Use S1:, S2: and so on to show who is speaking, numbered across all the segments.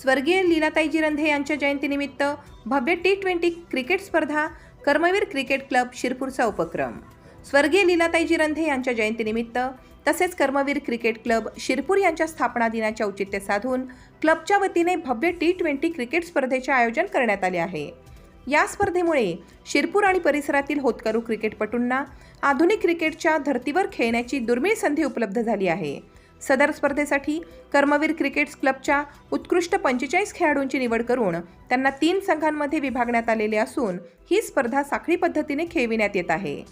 S1: स्वर्गीय लीलाताईजी रंधे यांच्या जयंतीनिमित्त भव्य टी ट्वेंटी क्रिकेट स्पर्धा कर्मवीर क्रिकेट क्लब शिरपूरचा उपक्रम. स्वर्गीय लीलाताईजी रंधे यांच्या जयंतीनिमित्त तसेच कर्मवीर क्रिकेट क्लब शिरपूर यांच्या स्थापना दिनाचे औचित्य साधून क्लबच्या वतीने भव्य टी ट्वेंटी क्रिकेट स्पर्धेचे आयोजन करण्यात आले आहे. या स्पर्धेमुळे शिरपूर आणि परिसरातील होतकरू क्रिकेटपटूंना आधुनिक क्रिकेटच्या धर्तीवर खेळण्याची दुर्मिळ संधी उपलब्ध झाली आहे. सदर स्पर्धेसाठी कर्मवीर क्रिकेट क्लबच्या उत्कृष्ट पंचेचाळीस खेळाडूंची निवड करून त्यांना तीन संघांमध्ये विभागण्यात आलेले असून ही स्पर्धा साखळी पद्धतीने खेळविण्यात येत आहे.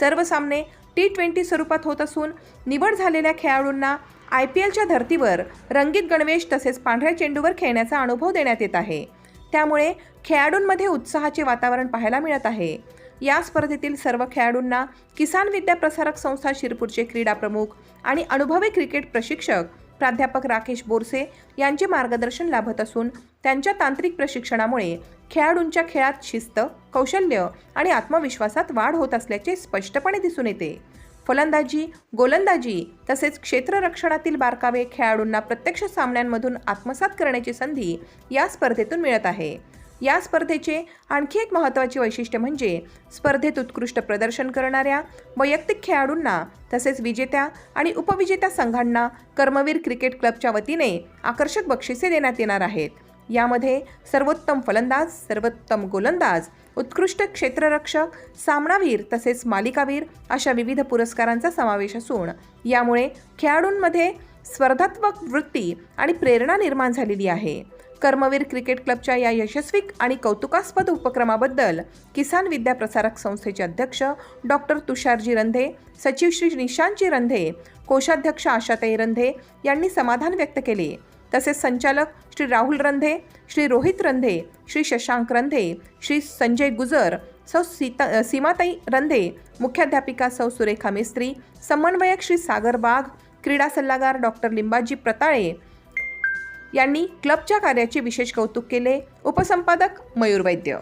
S1: सर्व सामने टी ट्वेंटी स्वरूपात होत असून निवड झालेल्या खेळाडूंना आय पी एलच्या धर्तीवर रंगीत गणवेश तसेच पांढऱ्या चेंडूवर खेळण्याचा अनुभव देण्यात येत आहे. त्यामुळे खेळाडूंमध्ये उत्साहाचे वातावरण पाहायला मिळत आहे. या स्पर्धेतील सर्व खेळाडूंना किसान विद्या प्रसारक संस्था शिरपूरचे क्रीडा प्रमुख आणि अनुभवी क्रिकेट प्रशिक्षक प्राध्यापक राकेश बोरसे यांचे मार्गदर्शन लाभत असून त्यांच्या तांत्रिक प्रशिक्षणामुळे खेळाडूंच्या खेळात शिस्त कौशल्य आणि आत्मविश्वासात वाढ होत असल्याचे स्पष्टपणे दिसून येते. फलंदाजी गोलंदाजी तसेच क्षेत्ररक्षणातील बारकावे खेळाडूंना प्रत्यक्ष सामन्यांमधून आत्मसात करण्याची संधी या स्पर्धेतून मिळत आहे. या स्पर्धेचे आणखी एक महत्त्वाचे वैशिष्ट्य म्हणजे स्पर्धेत उत्कृष्ट प्रदर्शन करणाऱ्या वैयक्तिक खेळाडूंना तसेच विजेत्या आणि उपविजेत्या संघांना कर्मवीर क्रिकेट क्लबच्या वतीने आकर्षक बक्षिसे देण्यात येणार आहेत. यामध्ये सर्वोत्तम फलंदाज सर्वोत्तम गोलंदाज उत्कृष्ट क्षेत्ररक्षक सामनावीर तसेच मालिकावीर अशा विविध पुरस्कारांचा समावेश असून यामुळे खेळाडूंमध्ये स्पर्धात्मक वृत्ती आणि प्रेरणा निर्माण झालेली आहे. कर्मवीर क्रिकेट क्लबच्या या यशस्वी आणि कौतुकास्पद उपक्रमाबद्दल किसान विद्या प्रसारक संस्थेचे अध्यक्ष डॉक्टर तुषारजी रंधे सचिव श्री निशांतजी रंधे कोषाध्यक्ष आशाताई रंधे यांनी समाधान व्यक्त केले. तसेच संचालक श्री राहुल रंधे श्री रोहित रंधे श्री शशांक रंधे श्री संजय गुजर सौ सीता सीमाताई रंधे मुख्याध्यापिका सौ सुरेखा मिस्त्री समन्वयक श्री सागर बाग क्रीडा सल्लागार डॉक्टर लिंबाजी प्रताळे यांनी क्लबच्या कार्याचे विशेष कौतुक केले. उपसंपादक मयूर वैद्य.